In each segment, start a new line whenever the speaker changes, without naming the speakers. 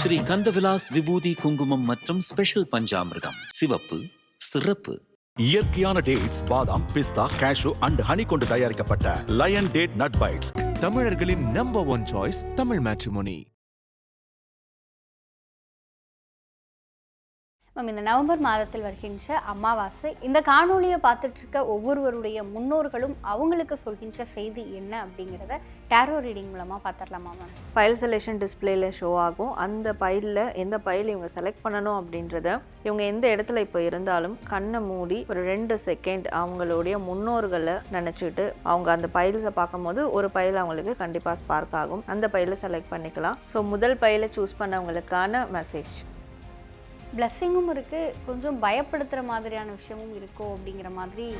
ஸ்ரீ கந்தவிலாஸ் விபூதி குங்குமம் மற்றும் ஸ்பெஷல் பஞ்சாமிர்தம். சிவப்பு சிறப்பு.
இயற்கையான டேட்ஸ் பாதாம் பிஸ்தா கேஷு அண்ட் ஹனி கொண்டு தயாரிக்கப்பட்ட லயன் டேட் நட் பைட்ஸ்
தமிழர்களின் number one choice Tamil matrimony
ma'am இந்த நவம்பர் மாதத்தில் வருகின்ற அமாவாசை இந்த காணொலியை பார்த்துட்டு இருக்க ஒவ்வொருவருடைய முன்னோர்களும் அவங்களுக்கு சொல்கின்ற செய்தி என்ன அப்படிங்கிறத டேரோ ரீடிங் மூலமாக பார்த்துடலாமா மேம்?
ஃபைல் செலெக்ஷன் டிஸ்பிளேல ஷோ ஆகும். அந்த பைலில் எந்த பைல் இவங்க செலக்ட் பண்ணணும் அப்படின்றத இவங்க எந்த இடத்துல இப்போ இருந்தாலும் கண்ணை மூடி ஒரு ரெண்டு செகண்ட் அவங்களுடைய முன்னோர்களை நினச்சிட்டு அவங்க அந்த பைல்ஸை பார்க்கும்போது ஒரு பைல் அவங்களுக்கு கண்டிப்பாக ஸ்பார்க் ஆகும். அந்த பைலை செலக்ட் பண்ணிக்கலாம். ஸோ முதல் பைலை சூஸ் பண்ணவங்களுக்கான மெசேஜ்
பிளஸ்ஸிங்கும் இருக்குது கொஞ்சம் பயப்படுத்துகிற மாதிரியான விஷயமும் இருக்கோ அப்படிங்கிற மாதிரி.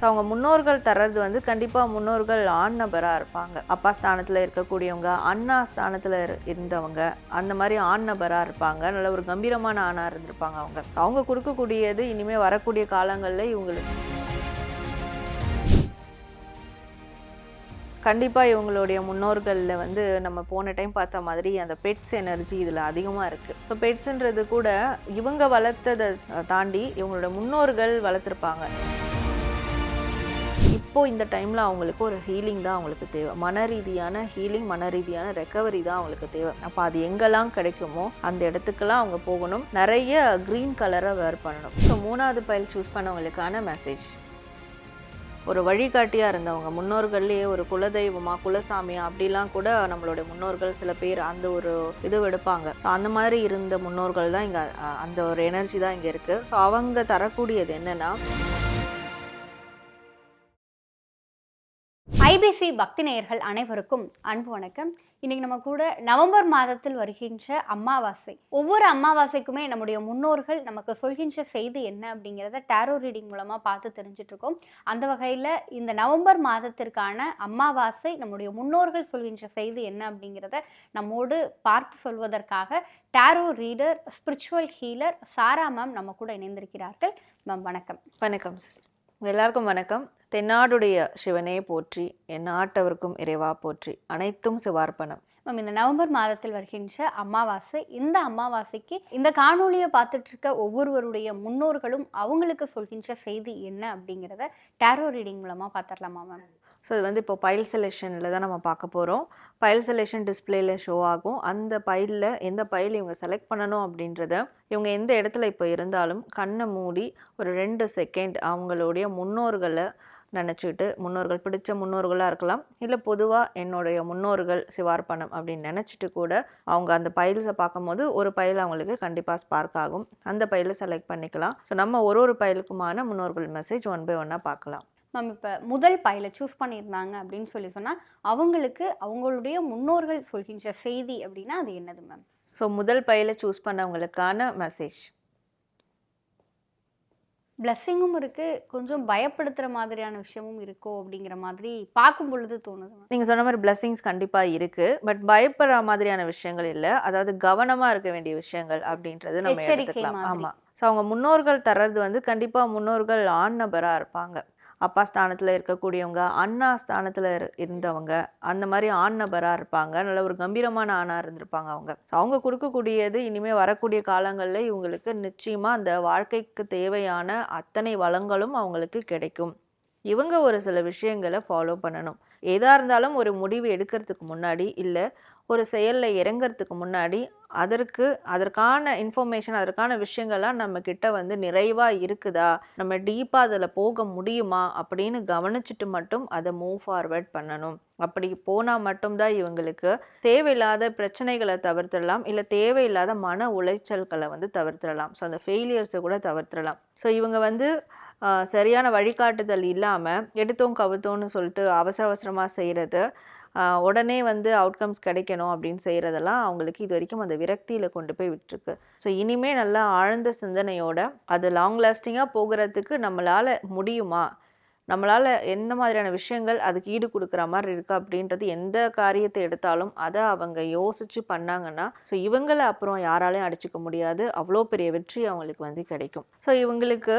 ஸோ அவங்க முன்னோர்கள் தர்றது வந்து கண்டிப்பாக முன்னோர்கள் ஆண் நபராக இருப்பாங்க. அப்பா ஸ்தானத்தில் இருக்கக்கூடியவங்க அண்ணா ஸ்தானத்தில் இரு- இருந்தவங்க அந்த மாதிரி ஆண் நபராக இருப்பாங்க. நல்ல ஒரு கம்பீரமான ஆணாக இருந்திருப்பாங்க அவங்க. அவங்க கொடுக்கக்கூடியது இனிமேல் வரக்கூடிய காலங்களில் இவங்களுக்கு கண்டிப்பாக இவங்களுடைய முன்னோர்களில் வந்து நம்ம போன டைம் பார்த்த மாதிரி அந்த பெட்ஸ் எனர்ஜி இதில் அதிகமாக இருக்குது இப்போ பெட்ஸுன்றது கூட இவங்க வளர்த்ததை தாண்டி இவங்களோட முன்னோர்கள் வளர்த்துருப்பாங்க. இப்போ இந்த டைமில் அவங்களுக்கு ஒரு ஹீலிங் தான் அவங்களுக்கு தேவை. மன ரீதியான ஹீலிங் மன ரீதியான ரெக்கவரி தான் அவங்களுக்கு தேவை. அப்போ அது எங்கெல்லாம் கிடைக்குமோ அந்த இடத்துக்கெல்லாம் அவங்க போகணும். நிறைய க்ரீன் கலரை வேர் பண்ணணும். ஸோ மூணாவது பயில் சூஸ் பண்ணவங்களுக்கான மெசேஜ் ஒரு வழிகாட்டியாக இருந்தவங்க. முன்னோர்கள்லேயே ஒரு குலதெய்வமா குலசாமியா அப்படிலாம் கூட நம்மளுடைய முன்னோர்கள் சில பேர் அந்த ஒரு இது எடுப்பாங்க. ஸோ அந்த மாதிரி இருந்த முன்னோர்கள் தான் இங்கே அந்த ஒரு எனர்ஜி தான் இங்கே இருக்குது ஸோ அவங்க தரக்கூடியது என்னென்னா
ஐபிசி பக்தி நேயர்கள் அனைவருக்கும் அன்பு வணக்கம். இன்னைக்கு நம்ம கூட நவம்பர் மாதத்தில் வருகின்ற அமாவாசை. ஒவ்வொரு அமாவாசைக்குமே நம்முடைய முன்னோர்கள் நமக்கு சொல்கின்ற செய்தி என்ன அப்படிங்கிறத டேரோ ரீடிங் மூலமாக பார்த்து தெரிஞ்சிட்டு இருக்கோம் அந்த வகையில் இந்த நவம்பர் மாதத்திற்கான அமாவாசை நம்முடைய முன்னோர்கள் சொல்கின்ற செய்தி என்ன அப்படிங்கிறத நம்மோடு பார்த்து சொல்வதற்காக tarot reader spiritual healer Sara ma'am நம்ம கூட இணைந்திருக்கிறார்கள். மேம் வணக்கம்.
வணக்கம் சிஸ்டர். எல்லாருக்கும் வணக்கம். தென்னாடுடைய சிவனே போற்றி என் நாட்டவர்க்கும் இறைவா போற்றி. அனைத்தும் சிவார்ப்பணம்.
மேம் இந்த நவம்பர் மாதத்தில் வருகின்ற அமாவாசை இந்த அமாவாசைக்கு இந்த காணொளியை பார்த்துட்டு இருக்க ஒவ்வொருவருடைய முன்னோர்களும் அவங்களுக்கு சொல்கின்ற செய்தி என்ன அப்படிங்கிறத டேரோ ரீடிங் மூலமாக பார்த்துடலாமா மேம்?
ஸோ இது வந்து இப்போ பைல் செலெக்ஷனில் தான் நம்ம பார்க்க போகிறோம் பைல் செலெக்ஷன் டிஸ்பிளேல ஷோ ஆகும். அந்த பைலில் எந்த பைல் இவங்க செலக்ட் பண்ணணும் அப்படின்றத இவங்க எந்த இடத்துல இப்போ இருந்தாலும் கண்ணை மூடி ஒரு ரெண்டு செகண்ட் அவங்களுடைய முன்னோர்களை நினச்சிட்டு முன்னோர்கள் பிடிச்ச முன்னோர்களாக இருக்கலாம். இல்லை பொதுவாக என்னுடைய முன்னோர்கள் சிவார்ப்பணம் அப்படின்னு நினச்சிட்டு கூட அவங்க அந்த பைல்ஸை பார்க்கும்போது ஒரு பைல் அவங்களுக்கு கண்டிப்பாக ஸ்பார்க் ஆகும். அந்த பைலை செலக்ட் பண்ணிக்கலாம். ஸோ நம்ம ஒரு ஒரு பைலுக்குமான முன்னோர்கள் மெசேஜ் ஒன் பை ஒன்னாக பார்க்கலாம்.
மேம் இப்போ முதல் பையில சூஸ் பண்ணியிருந்தாங்க அப்படின்னு சொல்லி சொன்னால் அவங்களுக்கு அவங்களுடைய முன்னோர்கள் சொல்கின்ற செய்தி அப்படின்னா அது என்னது மேம்
ஸோ முதல் பையில சூஸ் பண்ணவங்களுக்கான மெசேஜ்
பிளஸ்ஸிங்கும் இருக்குது கொஞ்சம் பயப்படுத்துகிற மாதிரியான விஷயமும் இருக்கோ அப்படிங்கிற மாதிரி பார்க்கும் பொழுது தோணுது
நீங்கள் சொன்ன மாதிரி பிளெஸிங்ஸ் கண்டிப்பாக இருக்குது பட் பயப்படுற மாதிரியான விஷயங்கள் இல்லை. அதாவது கவனமாக இருக்க வேண்டிய விஷயங்கள் அப்படின்றது நம்ம எடுத்துக்கலாம். ஆமாம் ஸோ அவங்க முன்னோர்கள் தர்றது வந்து கண்டிப்பாக முன்னோர்கள் ஆண் நபராக இருப்பாங்க. அப்பா ஸ்தானத்தில் இருக்கக்கூடியவங்க அண்ணா ஸ்தானத்தில் இருந்தவங்க அந்த மாதிரி ஆண் நபராக இருப்பாங்க. நல்ல ஒரு கம்பீரமான ஆணாக இருந்திருப்பாங்க அவங்க. ஸோ அவங்க கொடுக்கக்கூடியது இனிமேல் வரக்கூடிய காலங்களில் இவங்களுக்கு நிச்சயமாக அந்த வாழ்க்கைக்கு தேவையான அத்தனை வளங்களும் அவங்களுக்கு கிடைக்கும். இவங்க ஒரு சில விஷயங்களை ஃபாலோ பண்ணணும். எதாக இருந்தாலும் ஒரு முடிவு எடுக்கிறதுக்கு முன்னாடி இல்லை ஒரு செயலில் இறங்கிறதுக்கு முன்னாடி அதற்கு அதற்கான இன்ஃபர்மேஷன் அதற்கான விஷயங்கள்லாம் நம்ம கிட்ட வந்து நிறைவாக இருக்குதா? நம்ம டீப்பாக அதில் போக முடியுமா? அப்படின்னு கவனிச்சுட்டு மட்டும் அதை மூவ் ஃபார்வர்ட் பண்ணணும். அப்படி போனால் மட்டும்தான் இவங்களுக்கு தேவையில்லாத பிரச்சனைகளை தவிர்த்திடலாம். இல்லை தேவையில்லாத மன உளைச்சல்களை வந்து தவிர்த்திடலாம். ஸோ அந்த ஃபெயிலியர்ஸை கூட தவிர்த்திடலாம். ஸோ இவங்க வந்து சரியான வழிகாட்டுதல் இல்லாமல் எடுத்தோம் கவுத்தோன்னு சொல்லிட்டு அவசர அவசரமாக செய்கிறது உடனே வந்து அவுட்கம்ஸ் கிடைக்கணும் அப்படின்னு செய்கிறதெல்லாம் அவங்களுக்கு இது வரைக்கும் அந்த விரக்தியில் கொண்டு போய் விட்டுருக்கு. ஸோ இனிமே நல்லா ஆழ்ந்த சிந்தனையோட அது லாங் லாஸ்டிங்காக போகிறதுக்கு நம்மளால் முடியுமா? நம்மளால் எந்த மாதிரியான விஷயங்கள் அதுக்கு ஈடு கொடுக்குற மாதிரி இருக்குது அப்படின்றது எந்த காரியத்தை எடுத்தாலும் அதை அவங்க யோசித்து பண்ணாங்கன்னா ஸோ இவங்களை அப்புறம் யாராலையும் அடிச்சுக்க முடியாது. அவ்வளோ பெரிய வெற்றி அவங்களுக்கு வந்து கிடைக்கும். ஸோ இவங்களுக்கு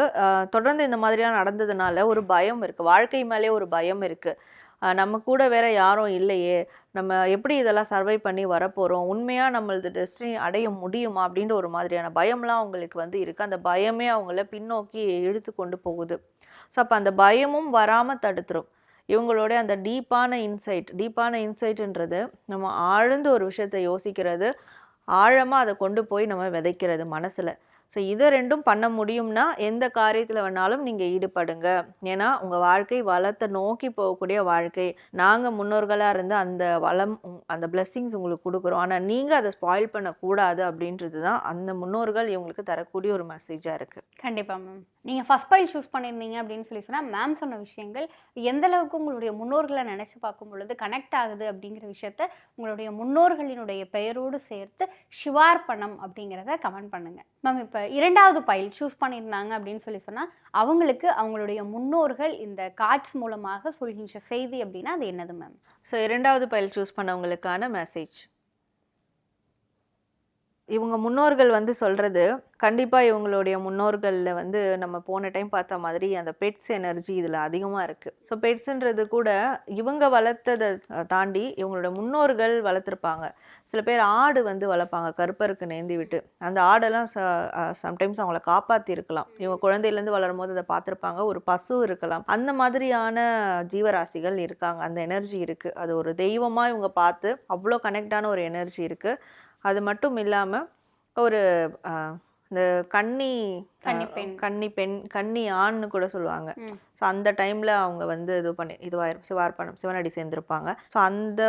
தொடர்ந்து இந்த மாதிரியான நடந்ததுனால ஒரு பயம் இருக்குது வாழ்க்கை மேலே ஒரு பயம் இருக்குது நம்ம கூட வேற யாரும் இல்லையே. நம்ம எப்படி இதெல்லாம் சர்வை பண்ணி வரப்போகிறோம் உண்மையாக நம்மளது டெஸ்டினி அடைய முடியுமா? அப்படின்ற ஒரு மாதிரியான பயம்லாம் அவங்களுக்கு வந்து இருக்குது அந்த பயமே அவங்கள பின்னோக்கி இழுத்து கொண்டு போகுது. ஸோ அப்போ அந்த பயமும் வராமல் தடுத்துரும். இவங்களோட அந்த டீப்பான இன்சைட் டீப்பான இன்சைட்ன்றது நம்ம ஆழ்ந்து ஒரு விஷயத்தை யோசிக்கிறது ஆழமாக அதை கொண்டு போய் நம்ம விதைக்கிறது மனசில். ஸோ இதை ரெண்டும் பண்ண முடியும்னா எந்த காரியத்தில் வேணாலும் நீங்கள் ஈடுபடுங்க. ஏன்னா உங்கள் வாழ்க்கை வளத்தை நோக்கி போகக்கூடிய வாழ்க்கை. நாங்கள் முன்னோர்களாக இருந்து அந்த வளம் அந்த blessings உங்களுக்கு கொடுக்குறோம். ஆனால் நீங்கள் அதை ஸ்பாயில் பண்ணக்கூடாது அப்படின்றது தான் அந்த முன்னோர்கள் இவங்களுக்கு தரக்கூடிய ஒரு மெசேஜாக இருக்குது
கண்டிப்பாக மேம் நீங்கள் ஃபஸ்ட் பைல் சூஸ் பண்ணியிருந்தீங்க அப்படின்னு சொல்லி சொன்னால் மேம் சொன்ன விஷயங்கள் எந்த அளவுக்கு உங்களுடைய முன்னோர்களை நினச்சி பார்க்கும் பொழுது கனெக்ட் ஆகுது அப்படிங்கிற விஷயத்த உங்களுடைய முன்னோர்களினுடைய பெயரோடு சேர்த்து சிவார்ப்பணம் அப்படிங்கிறத கமெண்ட் பண்ணுங்க. மேம் இப்போ இரண்டாவது பைல் சூஸ் பண்ணியிருந்தாங்க அப்படின்னு சொல்லி சொன்னால் அவங்களுக்கு அவங்களுடைய முன்னோர்கள் இந்த கார்ட்ஸ் மூலமாக சொல்கின்ற செய்தி அப்படின்னா அது என்னது மேம்
ஸோ இரண்டாவது பயில் சூஸ் பண்ணவங்களுக்கான மெசேஜ் இவங்க முன்னோர்கள் வந்து சொல்கிறது கண்டிப்பாக இவங்களுடைய முன்னோர்களில் வந்து நம்ம போன டைம் பார்த்த மாதிரி அந்த பெட்ஸ் எனர்ஜி இதில் அதிகமாக இருக்குது ஸோ பெட்ஸுன்றது கூட இவங்க வளர்த்ததை தாண்டி இவங்களோட முன்னோர்கள் வளர்த்துருப்பாங்க. சில பேர் ஆடு வந்து வளர்ப்பாங்க கருப்பருக்கு நேந்தி விட்டு. அந்த ஆடெல்லாம் ச சம்டைம்ஸ் அவங்கள காப்பாற்றிருக்கலாம் இவங்க குழந்தையிலேருந்து வளரும் போது அதை பார்த்துருப்பாங்க ஒரு பசு இருக்கலாம். அந்த மாதிரியான ஜீவராசிகள் இருக்காங்க. அந்த எனர்ஜி இருக்குது அது ஒரு தெய்வமாக இவங்க பார்த்து அவ்வளோ கனெக்டான ஒரு எனர்ஜி இருக்குது அது மட்டும் இல்லாமல் ஒரு இந்த கன்னி
கன்னி பெண்.
கன்னி பெண் கன்னி ஆண்னு கூட சொல்லுவாங்க. ஸோ அந்த டைமில் அவங்க வந்து இது பண்ணி இதுவாயிரும் சிவார்ப்பணம் சிவனடி சேர்ந்திருப்பாங்க. ஸோ அந்த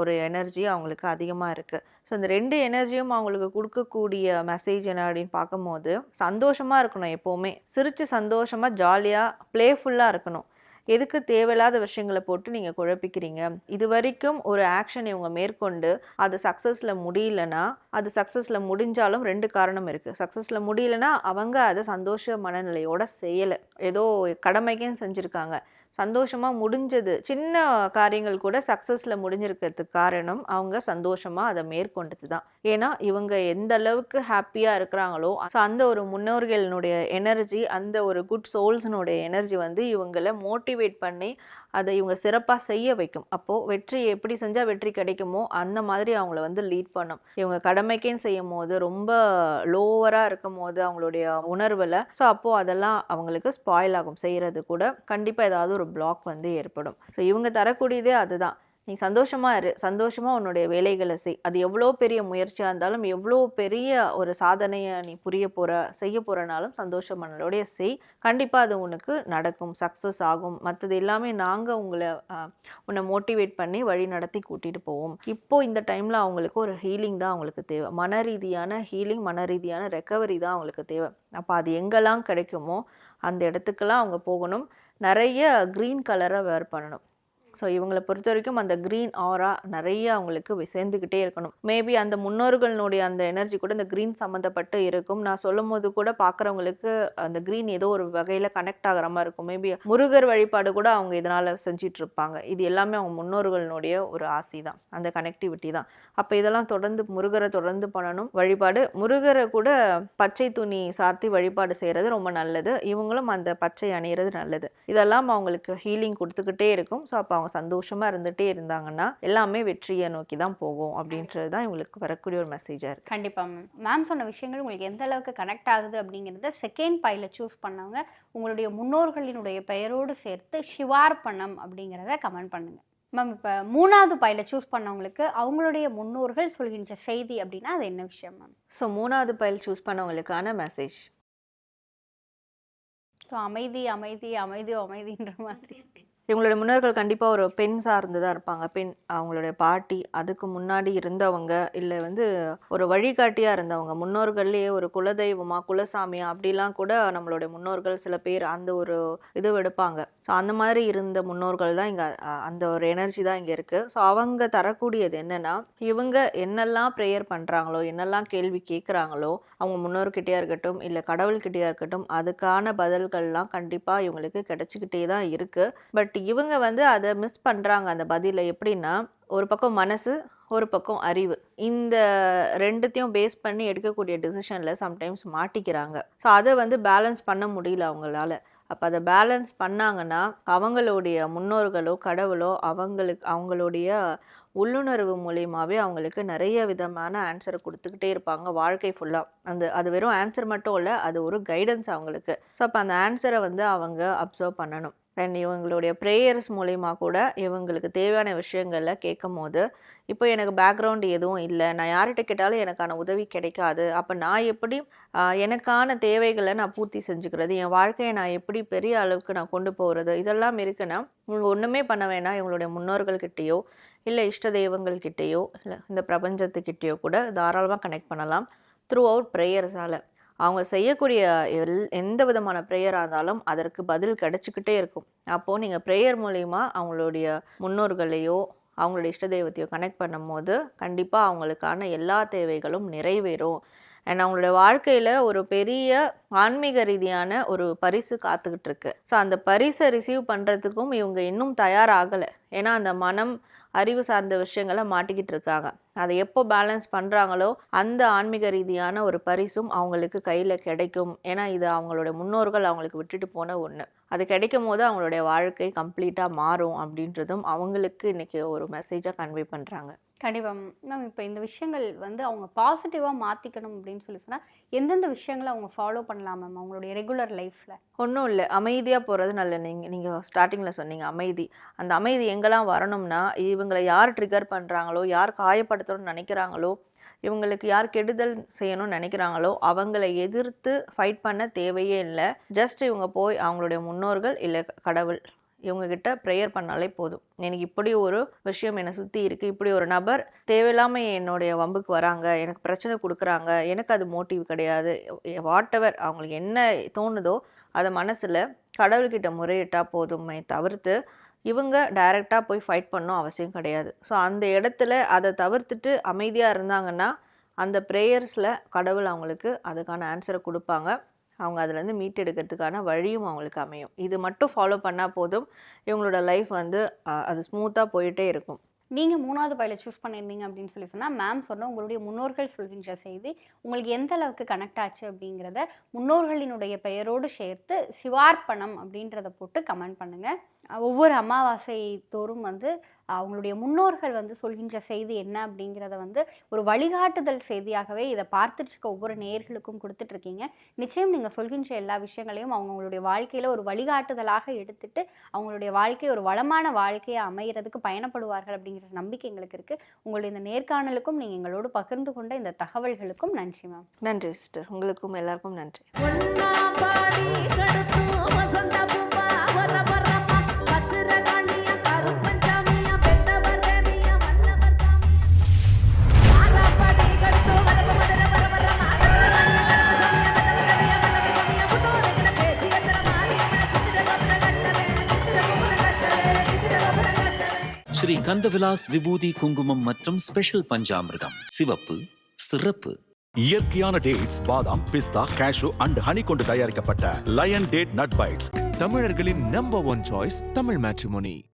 ஒரு எனர்ஜி அவங்களுக்கு அதிகமாக இருக்குது ஸோ இந்த ரெண்டு எனர்ஜியும் அவங்களுக்கு கொடுக்கக்கூடிய மெசேஜ் என்ன அப்படின்னு பார்க்கும்போது சந்தோஷமாக இருக்கணும் எப்போவுமே. சிரித்து சந்தோஷமாக ஜாலியாக ப்ளேஃபுல்லாக இருக்கணும். எதுக்கு தேவையில்லாத விஷயங்களை போட்டு நீங்கள் குழப்பிக்கிறீங்க? இது வரைக்கும் ஒரு ஆக்ஷன் இவங்க மேற்கொண்டு அது சக்ஸஸில் முடியலனா அது சக்ஸஸில் முடிஞ்சாலும் ரெண்டு காரணம் இருக்குது சக்ஸஸில் முடியலனா அவங்க அதை சந்தோஷ மனநிலையோட செய்யலை. ஏதோ கடமைக்கும் செஞ்சுருக்காங்க. சந்தோஷமாக முடிஞ்சது. சின்ன காரியங்கள் கூட சக்ஸஸில் முடிஞ்சிருக்கிறதுக்கு காரணம் அவங்க சந்தோஷமாக அதை மேற்கொண்டது தான் ஏன்னா இவங்க எந்த அளவுக்கு ஹாப்பியாக இருக்கிறாங்களோ ஸோ அந்த ஒரு முன்னோர்களினுடைய எனர்ஜி அந்த ஒரு குட் சோல்ஸினுடைய எனர்ஜி வந்து இவங்களை மோட்டிவேட் பண்ணி அதை இவங்க சிறப்பாக செய்ய வைக்கும். அப்போது வெற்றி எப்படி செஞ்சால் வெற்றி கிடைக்குமோ அந்த மாதிரி அவங்கள வந்து லீட் பண்ணும். இவங்க கடமைக்கேன்னு செய்யும் போது ரொம்ப லோவராக இருக்கும் போது அவங்களுடைய உணர்வில் ஸோ அப்போது அதெல்லாம் அவங்களுக்கு ஸ்பாயில் ஆகும். செய்கிறது கூட கண்டிப்பாக ஏதாவது ஒரு பிளாக் வந்து ஏற்படும். ஸோ இவங்க தரக்கூடியதே அதுதான். நீ சந்தோஷமாக இரு. சந்தோஷமாக உன்னுடைய வேலைகளை செய். அது எவ்வளோ பெரிய முயற்சியாக இருந்தாலும் எவ்வளோ பெரிய ஒரு சாதனையை நீ புரிய போகிற செய்ய போகிறனாலும் சந்தோஷ மனதோடைய செய். கண்டிப்பாக அது உனக்கு நடக்கும். சக்ஸஸ் ஆகும். மற்றது எல்லாமே நாங்கள் உங்களை உன்னை மோட்டிவேட் பண்ணி வழி நடத்தி கூட்டிகிட்டு போவோம். இப்போது இந்த டைமில் அவங்களுக்கு ஒரு ஹீலிங் தான் அவங்களுக்கு தேவை. மன ரீதியான ஹீலிங் மன ரீதியான ரெக்கவரி தான் அவங்களுக்கு தேவை. அப்போ அது எங்கெல்லாம் கிடைக்குமோ அந்த இடத்துக்கெல்லாம் அவங்க போகணும். நிறைய க்ரீன் கலரை வேர் பண்ணணும். ஸோ இவங்களை பொறுத்த வரைக்கும் அந்த க்ரீன் ஆரா நிறைய அவங்களுக்கு சேர்ந்துக்கிட்டே இருக்கணும். மேபி அந்த முன்னோர்களுடைய அந்த எனர்ஜி கூட இந்த க்ரீன் சம்மந்தப்பட்டு இருக்கும். நான் சொல்லும் போது கூட பார்க்குறவங்களுக்கு அந்த க்ரீன் ஏதோ ஒரு வகையில் கனெக்ட் ஆகிற மாதிரி இருக்கும். மேபி முருகர் வழிபாடு கூட அவங்க இதனால் செஞ்சிட்டு இருப்பாங்க. இது எல்லாமே அவங்க முன்னோர்களுடைய ஒரு ஆசை தான். அந்த கனெக்டிவிட்டி தான். அப்போ இதெல்லாம் தொடர்ந்து முருகரை தொடர்ந்து பண்ணணும். வழிபாடு முருகரை கூட பச்சை துணி சாத்தி வழிபாடு செய்கிறது ரொம்ப நல்லது. இவங்களும் அந்த பச்சை அணியிறது நல்லது. இதெல்லாம் அவங்களுக்கு ஹீலிங் கொடுத்துக்கிட்டே இருக்கும். ஸோ அப்போ அவங்க சந்தோஷமா இருந்துகிட்டே இருந்தாங்கன்னா எல்லாமே வெற்றியை நோக்கி தான் போகும் அப்படின்றது தான் இவங்களுக்கு வரக்கூடிய ஒரு மெசேஜாக இருக்குது
கண்டிப்பாக மேம் மேம் சொன்ன விஷயங்கள் உங்களுக்கு எந்த அளவுக்கு கனெக்ட் ஆகுது அப்படிங்கிறத செகண்ட் பைல சூஸ் பண்ணவங்க உங்களுடைய முன்னோர்களினுடைய பெயரோடு சேர்த்து சிவார்ப்பணம் அப்படிங்கிறத கமெண்ட் பண்ணுங்க. மேம் இப்போ மூணாவது பைல சூஸ் பண்ணவங்களுக்கு அவங்களுடைய முன்னோர்கள் சொல்கின்ற செய்தி அப்படின்னா அது என்ன விஷயம் மேம்
ஸோ மூணாவது பயில் சூஸ் பண்ணவங்களுக்கான மெசேஜ்
ஸோ அமைதி அமைதி அமைதி அமைதின்ற மாதிரி.
இவங்களுடைய முன்னோர்கள் கண்டிப்பாக ஒரு பெண் சார்ந்து தான் இருப்பாங்க. பெண் அவங்களுடைய பாட்டி அதுக்கு முன்னாடி இருந்தவங்க இல்லை வந்து ஒரு வழிகாட்டியாக இருந்தவங்க. முன்னோர்கள்லேயே ஒரு குலதெய்வமா குலசாமியா அப்படிலாம் கூட நம்மளுடைய முன்னோர்கள் சில பேர் அந்த ஒரு இது எடுப்பாங்க. ஸோ அந்த மாதிரி இருந்த முன்னோர்கள் தான் இங்கே அந்த ஒரு எனர்ஜி தான் இங்கே இருக்குது ஸோ அவங்க தரக்கூடியது என்னென்னா இவங்க என்னெல்லாம் ப்ரேயர் பண்ணுறாங்களோ என்னெல்லாம் கேள்வி கேட்குறாங்களோ அவங்க முன்னோர்கிட்டயா இருக்கட்டும் இல்லை கடவுள்கிட்டயா இருக்கட்டும் அதுக்கான பதில்கள்லாம் கண்டிப்பாக இவங்களுக்கு கிடைச்சிக்கிட்டே தான் இருக்குது பட் இவங்க வந்து அதை மிஸ் பண்ணுறாங்க அந்த பதிலை எப்படின்னா ஒரு பக்கம் மனசு ஒரு பக்கம் அறிவு. இந்த ரெண்டுத்தையும் பேஸ் பண்ணி எடுக்கக்கூடிய டிசிஷனில் சம்டைம்ஸ் மாட்டிக்கிறாங்க. ஸோ அதை வந்து பேலன்ஸ் பண்ண முடியல அவங்களால. அப்போ அதை பேலன்ஸ் பண்ணாங்கன்னா அவங்களுடைய முன்னோர்களோ கடவுளோ அவங்களுக்கு அவங்களுடைய உள்ளுணர்வு மூலியமாகவே அவங்களுக்கு நிறைய விதமான ஆன்சரை கொடுத்துக்கிட்டே இருப்பாங்க வாழ்க்கை ஃபுல்லாக அந்த அது வெறும் ஆன்சர் மட்டும் இல்லை அது ஒரு கைடன்ஸ் அவங்களுக்கு. ஸோ அப்போ அந்த ஆன்சரை வந்து அவங்க அப்சர்வ் பண்ணணும். அண்ட் இவங்களுடைய ப்ரேயர்ஸ் மூலிமா கூட இவங்களுக்கு தேவையான விஷயங்களை கேட்கும் போது இப்போ எனக்கு பேக்ரவுண்ட் எதுவும் இல்லை. நான் யார்கிட்ட கேட்டாலும் எனக்கான உதவி கிடைக்காது. அப்போ நான் எப்படி எனக்கான தேவைகளை நான் பூர்த்தி செஞ்சுக்கிறது? என் வாழ்க்கையை நான் எப்படி பெரிய அளவுக்கு நான் கொண்டு போகிறது இதெல்லாம் இருக்குன்னா இவங்க ஒன்றுமே பண்ண வேணாம். இவங்களுடைய முன்னோர்கள்கிட்டேயோ இல்லை இஷ்ட தெய்வங்கள்கிட்டேயோ இல்லை இந்த பிரபஞ்சத்துக்கிட்டேயோ கூட தாராளமாக கனெக்ட் பண்ணலாம். த்ரூ அவுட் ப்ரேயர்ஸால் அவங்க செய்யக்கூடிய எல் எந்த விதமான ப்ரேயராக இருந்தாலும் அதற்கு பதில் கிடச்சிக்கிட்டே இருக்கும். அப்போது நீங்கள் ப்ரேயர் மூலிமா அவங்களுடைய முன்னோர்களையோ அவங்களுடைய இஷ்ட தெய்வத்தையோ கனெக்ட் பண்ணும்போது கண்டிப்பாக அவங்களுக்கான எல்லா தேவைகளும் நிறைவேறும். அண்ட் அவங்களுடைய வாழ்க்கையில் ஒரு பெரிய ஆன்மீக ரீதியான ஒரு பரிசு காத்துக்கிட்டு இருக்கு. ஸோ அந்த பரிசை ரிசீவ் பண்ணுறதுக்கும் இவங்க இன்னும் தயாராகலை. ஏன்னா அந்த மனம் அறிவு சார்ந்த விஷயங்களை மாட்டிக்கிட்டு இருக்காங்க. அதை எப்போ பேலன்ஸ் பண்ணுறாங்களோ அந்த ஆன்மீக ரீதியான ஒரு பரிசும் அவங்களுக்கு கையில் கிடைக்கும். ஏன்னா இது அவங்களோட முன்னோர்கள் அவங்களுக்கு விட்டுட்டு போன ஒன்று அது கிடைக்கும் போது அவங்களுடைய வாழ்க்கை கம்ப்ளீட்டாக மாறும் அப்படின்றதும் அவங்களுக்கு இன்றைக்கி ஒரு மெசேஜாக கன்வே பண்ணுறாங்க
கண்டிப்பாக மேம் இப்போ இந்த விஷயங்கள் வந்து அவங்க பாசிட்டிவாக மாற்றிக்கணும் அப்படின்னு சொல்லி சொன்னால் எந்தெந்த விஷயங்களை அவங்க ஃபாலோ பண்ணலாம் மேம் அவங்களுடைய ரெகுலர் லைஃப்பில்
ஒன்றும் இல்லை. அமைதியாக போகிறது நல்ல நீங்கள் நீங்கள் ஸ்டார்டிங்கில் சொன்னீங்க அமைதி. அந்த அமைதி எங்கெல்லாம் வரணும்னா இவங்களை யார் ட்ரிகர் பண்ணுறாங்களோ யார் காயப்படுத்தணும்னு நினைக்கிறாங்களோ இவங்களுக்கு யார் கெடுதல் செய்யணும்னு நினைக்கிறாங்களோ அவங்கள எதிர்த்து ஃபைட் பண்ண தேவையே இல்லை. ஜஸ்ட் இவங்க போய் அவங்களுடைய முன்னோர்கள் இல்லை கடவுள். இவங்கக்கிட்ட ப்ரேயர் பண்ணாலே போதும். எனக்கு இப்படி ஒரு விஷயம் என்னை சுற்றி இருக்குது இப்படி ஒரு நபர் தேவையில்லாமல் என்னுடைய வம்புக்கு வராங்க எனக்கு பிரச்சனை கொடுக்குறாங்க எனக்கு அது மோட்டிவ் கிடையாது. வாட் எவர் அவங்களுக்கு என்ன தோணுதோ அதை மனசில் கடவுள்கிட்ட முறையிட்டால் போதுமே தவிர்த்து இவங்க டைரெக்டாக போய் ஃபைட் பண்ணும் அவசியம் கிடையாது. ஸோ அந்த இடத்துல அதை தவிர்த்துட்டு அமைதியாக இருந்தாங்கன்னா அந்த ப்ரேயர்ஸில் கடவுள் அவங்களுக்கு அதுக்கான ஆன்சரை கொடுப்பாங்க. அவங்க அதுலேருந்து மீட்டெடுக்கிறதுக்கான வழியும் அவங்களுக்கு அமையும். இது மட்டும் ஃபாலோ பண்ணால் போதும். இவங்களோட லைஃப் வந்து அது ஸ்மூத்தாக போயிட்டே இருக்கும்.
நீங்கள் மூணாவது பயில சூஸ் பண்ணியிருந்தீங்க அப்படின்னு சொல்லி சொன்னால் மேம் சொன்ன உங்களுடைய முன்னோர்கள் சொல்கின்ற செய்தி உங்களுக்கு எந்த அளவுக்கு கனெக்ட் ஆச்சு அப்படிங்கிறத முன்னோர்களினுடைய பெயரோடு சேர்த்து சிவார்ப்பணம் அப்படின்றத போட்டு கமெண்ட் பண்ணுங்கள் ஒவ்வொரு அமாவாசை தோறும் வந்து அவங்களுடைய முன்னோர்கள் வந்து சொல்கின்ற செய்தி என்ன அப்படிங்கிறத வந்து ஒரு வழிகாட்டுதல் செய்தியாகவே இதை பார்த்துட்டு இருக்க ஒவ்வொரு நேயர்களுக்கும் கொடுத்துட்ருக்கீங்க நிச்சயம் நீங்கள் சொல்கின்ற எல்லா விஷயங்களையும் அவங்களுடைய வாழ்க்கையில் ஒரு வழிகாட்டுதலாக எடுத்துட்டு அவங்களுடைய வாழ்க்கை ஒரு வளமான வாழ்க்கையை அமைகிறதுக்கு பயணப்படுவார்கள் அப்படிங்கிற நம்பிக்கை எங்களுக்கு இருக்குது உங்களுடைய இந்த நேர்காணலுக்கும் நீங்கள் எங்களோடு பகிர்ந்து கொண்ட இந்த தகவல்களுக்கும் நன்றி மேம்.
நன்றி சிஸ்டர். உங்களுக்கும் எல்லாருக்கும் நன்றி.
ஸ்ரீ கந்தவிலாஸ் விபூதி குங்குமம் மற்றும் ஸ்பெஷல் பஞ்சாமிர்தம். சிவப்பு சிறப்பு.
இயற்கையான டேட்ஸ் பாதாம் பிஸ்தா கேஷு அண்ட் ஹனி கொண்டு தயாரிக்கப்பட்ட லயன் டேட் நட் பைட்ஸ்
தமிழர்களின் number one choice Tamil matrimony